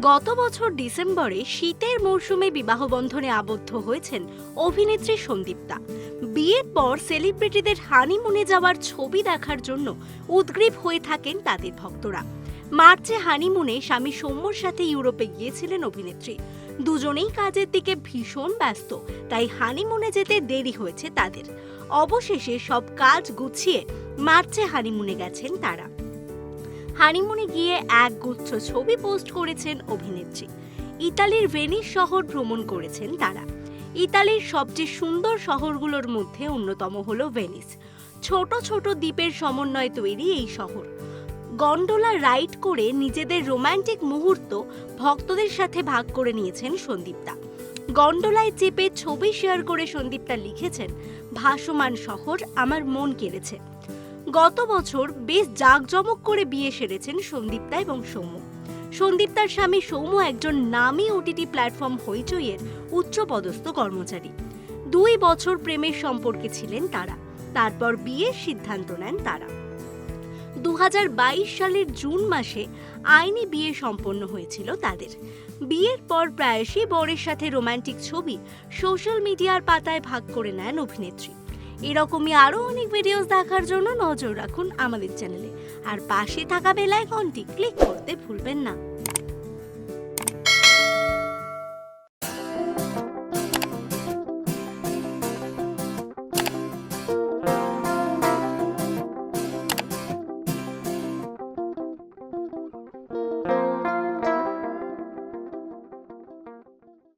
গত বছর ডিসেম্বরে শীতের মরশুমে বিবাহ বন্ধনে আবদ্ধ হয়েছেন অভিনেত্রী সন্দীপ্তা বিয়ের পর সেলিব্রিটিদের হানিমুনে যাওয়ার ছবি দেখার জন্য উদ্গ্রীব হয়ে থাকেন তাদের ভক্তরা। মার্চে হানিমুনে স্বামী সৌম্যর সাথে ইউরোপে গিয়েছিলেন অভিনেত্রী। দুজনেই কাজের দিকে ভীষণ ব্যস্ত, তাই হানিমুনে যেতে দেরি হয়েছে তাদের। অবশেষে সব কাজ গুছিয়ে মার্চে হানিমুনে গেছেন তারা। হানিমুনে গিয়ে এক গুচ্ছ ছবি পোস্ট করেছেন অভিনেত্রী। ইতালির ভেনিস শহর ভ্রমণ করেছেন তারা। ইতালির সবচেয়ে সুন্দর শহরগুলোর মধ্যে অন্যতম হল ভেনিস। ছোট ছোট দ্বীপের সমন্বয়ে তৈরি এই শহর। গন্ডোলা রাইড করে নিজেদের রোমান্টিক মুহূর্ত ভক্তদের সাথে ভাগ করে নিয়েছেন সন্দীপ্তা গন্ডোলায় চেপে ছবি শেয়ার করে সন্দীপ্তা লিখেছেন, ভাসমান শহর, আমার মন কেড়েছে। গত বছর বেশ জাঁকজমক করে বিয়ে সেরেছেন সন্দীপ্তা এবং সৌম্য। সন্দীপ্তার স্বামী সৌম্য একজন নামী ওটিটি প্ল্যাটফর্ম হইচইয়ের উচ্চপদস্থ কর্মচারী। দুই বছর প্রেমের সম্পর্কে ছিলেন তারা। তারপর বিয়ের সিদ্ধান্ত নেন তারা। দু হাজার বাইশ সালের জুন মাসে আইনি বিয়ে সম্পন্ন হয়েছিল তাদের। বিয়ের পর প্রায়শই বরের সাথে রোমান্টিক ছবি সোশ্যাল মিডিয়ার পাতায় ভাগ করে নেন অভিনেত্রী। এরকমই আরও অনেক ভিডিওস দেখার জন্য নজর রাখুন আমাদের চ্যানেলে আর পাশে থাকা বেলায় ঘন্টি ক্লিক করতে ভুলবেন না।